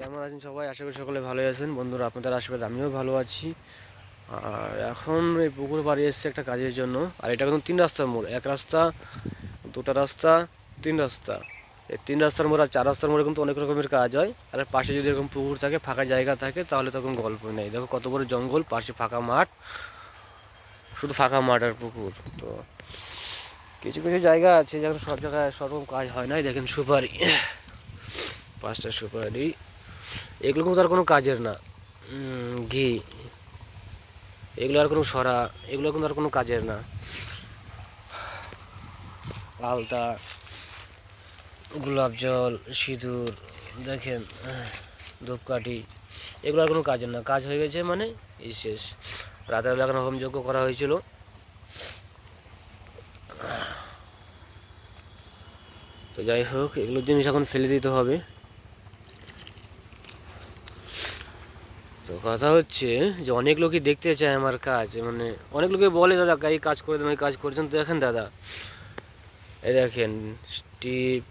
কেমন আছেন সবাই? আশা করি সকলে ভালোই আছেন। বন্ধুরা, আপনাদের আশীর্বাদ আমিও ভালো আছি। আর এখন এই পুকুর বাড়ি এসছে একটা কাজের জন্য। আর এটা কিন্তু তিন রাস্তার মোড়। এক রাস্তা, দুটা রাস্তা, তিন রাস্তা। এই তিন রাস্তার মোড় আর চার রাস্তার মোড়ে কিন্তু অনেক রকমের কাজ হয়। আর পাশে যদি এরকম পুকুর থাকে, ফাঁকা জায়গা থাকে, তাহলে তখন গল্প নেই। দেখো কত বড় জঙ্গল, পাশে ফাঁকা মাঠ। শুধু ফাঁকা মাঠ আর পুকুর। তো কিছু কিছু জায়গা আছে যেখানে সব জায়গায় সব রকম কাজ হয় না দেখেন সুপারি। পাঁচটা সুপারি। এগুলো কিন্তু আর কোনো কাজের না। ঘি। এগুলো আর কোনো সরা, এগুলো কিন্তু আর কোনো কাজের না। আলতা, গোলাপ জল, সিঁদুর, দেখেন, ধূপকাঠি, এগুলো আর কোনো কাজের না। কাজ হয়ে গেছে মানে এই শেষ। রাতের বেলা এখন হোমযজ্ঞ করা হয়েছিল। তো যাই হোক, এগুলো জিনিস এখন ফেলে দিতে হবে। তো কথা হচ্ছে যে অনেক লোকই দেখতে চায় আমার কাজ মানে অনেক লোকে বলে, দাদা, এই কাজ করে দেন, ওই কাজ করেছেন তো দেখেন দাদা, এই দেখেন, স্টিপ,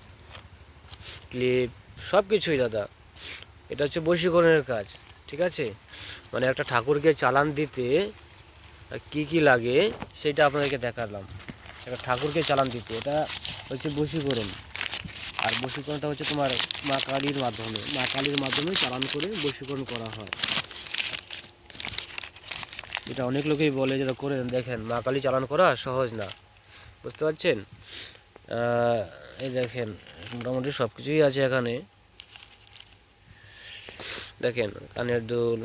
ক্লিপ সব কিছুই দাদা। এটা হচ্ছে বশীকরণের কাজ, ঠিক আছে? মানে একটা ঠাকুরকে চালান দিতে কি কি লাগে, সেটা আপনাদেরকে দেখালাম। একটা ঠাকুরকে চালান দিতে, এটা হচ্ছে বশীকরণ। আর বশীকরণটা হচ্ছে তোমার মা কালীর মাধ্যমে। মা কালীর মাধ্যমে চালান করে বশীকরণ করা হয়। এটা অনেক লোকেই বলে যেটা করে দেখেন, মা কালী চালান করা সহজ না। বুঝতে পারছেন? এই দেখেন, মোটামুটি সব কিছুই আছে এখানে। দেখেন, কানের দুল,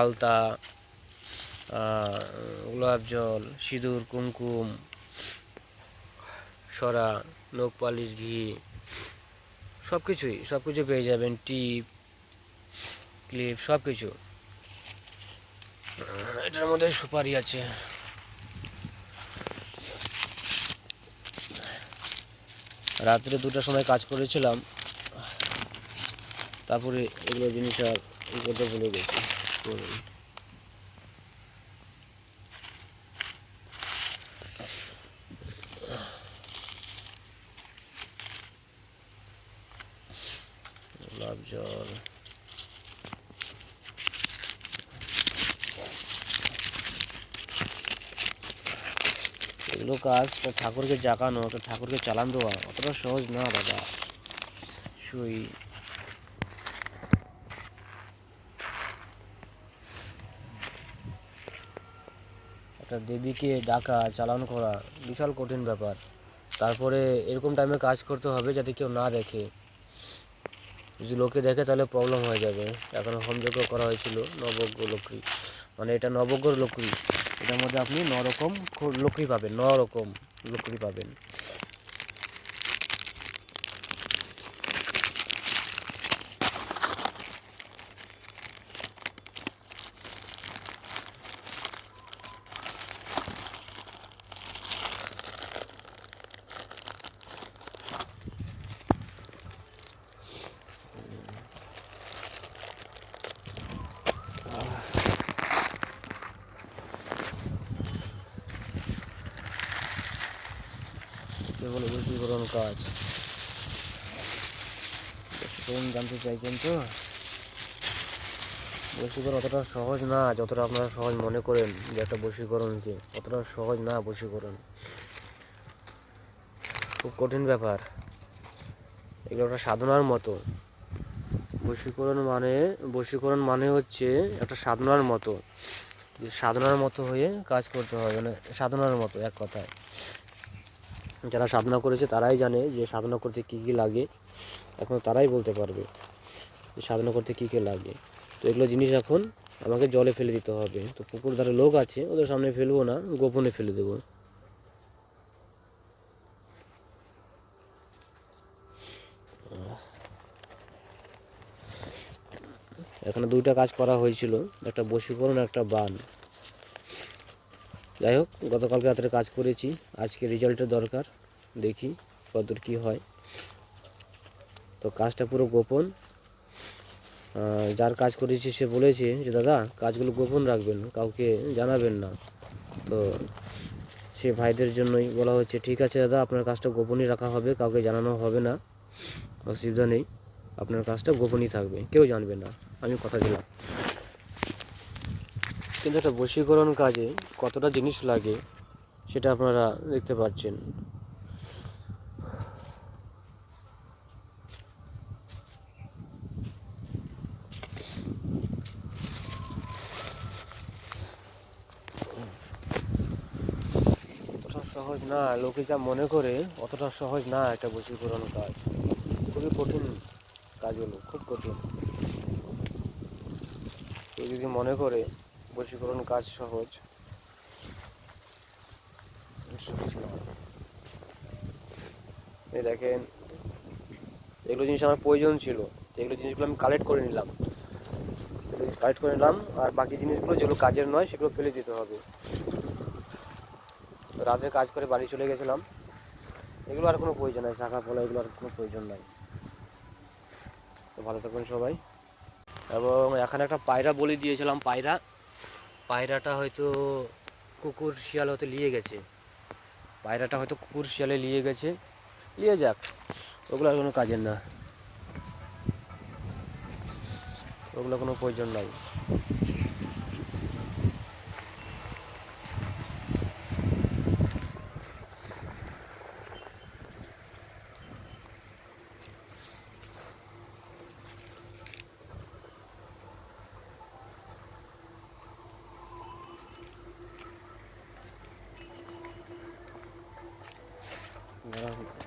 আলতা গোলাপ জল, সিঁদুর, কুমকুম, সরা, নখ, পালিশ, ঘি সব কিছুই সব কিছু পেয়ে যাবেন। টিপ, ক্লিপ সব কিছু এটার মধ্যে সুপারি আছে। রাত্রে দুটার সময় কাজ করেছিলাম। তারপরে এগুলো জিনিস আর করতে ভুলে গেছি করে। গোলাপ জল এগুলো কাজ ঠাকুরকে জাগানো, তো ঠাকুরকে চালান দেওয়া, অতটা সহজ না দাদা সুই একটা দেবীকে ডাকা, চালান করা, বিশাল কঠিন ব্যাপার। তারপরে এরকম টাইমে কাজ করতে হবে যাতে কেউ না দেখে। যদি লোকে দেখে তাহলে প্রবলেম হয়ে যাবে। এখন হোমযজ্ঞ করা হয়েছিল নবজ্ঞ লক্ষ্মী। মানে এটা নবজ্ঞর লক্ষ্মী। এটার মধ্যে আপনি নরকম লকড়ি পাবেন নরকম লকড়ি পাবেন। কেবল বশীকরণ কাজ। বশীকরণ জানতে চাইছেন তো বশীকরণ অতটা সহজ না, যতটা আপনারা সহজ মনে করেন যে একটা বশীকরণকে। অতটা সহজ না বশীকরণ। খুব কঠিন ব্যাপার। এগুলো একটা সাধনার মতো। বশীকরণ মানে বশীকরণ মানে হচ্ছে একটা সাধনার মতো। যে সাধনার মতো হয়ে কাজ করতে হবে মানে সাধনার মতো এক কথায়। যারা সাধনা করেছে তারাই জানে যে সাধনা করতে কী কী লাগে। এখন তারাই বলতে পারবে যে সাধনা করতে কী কী লাগে। তো এগুলো জিনিস এখন আমাকে জলে ফেলে দিতে হবে। তো পুকুর ধারে লোক আছে, ওদের সামনে ফেলব না, গোপনে ফেলে দেবো। এখানে দুইটা কাজ করা হয়েছিল, একটা বশীকরণ, একটা বান। যাই হোক, গতকালকে রাত্রে কাজ করেছি। আজকে রেজাল্টের দরকার, দেখি কতদূর কী হয়। তো কাজটা পুরো গোপন। যার কাজ করেছি সে বলেছে যে, দাদা, কাজগুলো গোপন রাখবেন, কাউকে জানাবেন না। তো সে ভাইদের জন্যই বলা হচ্ছে, ঠিক আছে দাদা, আপনার কাজটা গোপনই রাখা হবে, কাউকে জানানো হবে না। অসুবিধা নেই, আপনার কাজটা গোপনই থাকবে, কেউ জানবে না। আমি কথা দিলাম। কিন্তু একটা বশীকরণ কাজে কতটা জিনিস লাগে সেটা আপনারা দেখতে পাচ্ছেন। সহজ না, লোকে যা মনে করে অতটা সহজ না একটা বশীকরণ কাজ। খুবই কঠিন কাজ হলো খুব কঠিন। কেউ যদি মনে করে বশীকরণ কাজ সহজ। এই দেখেন, এগুলো জিনিস আমার প্রয়োজন ছিল, তো এগুলো জিনিসগুলো আমি কালেক্ট করে নিলাম। কালেক্ট করে নিলাম, আর বাকি জিনিসগুলো যেগুলো কাজের নয়, সেগুলো ফেলে দিতে হবে। রাতে কাজ করে বাড়ি চলে গেছিলাম। এগুলো আর কোনো প্রয়োজন নাই, শাখা ফলা এগুলো আর কোনো প্রয়োজন নাই। ভালো থাকবেন সবাই। এবং এখানে একটা পায়রা বলি দিয়েছিলাম, পায়রা। পায়রাটা হয়তো কুকুর শিয়াল হতে নিয়ে গেছে। পায়রাটা হয়তো কুকুর শিয়ালে নিয়ে গেছে। নিয়ে যাক ওগুলো কোনো কাজের না। ওগুলো কোনো প্রয়োজন নাই। Um.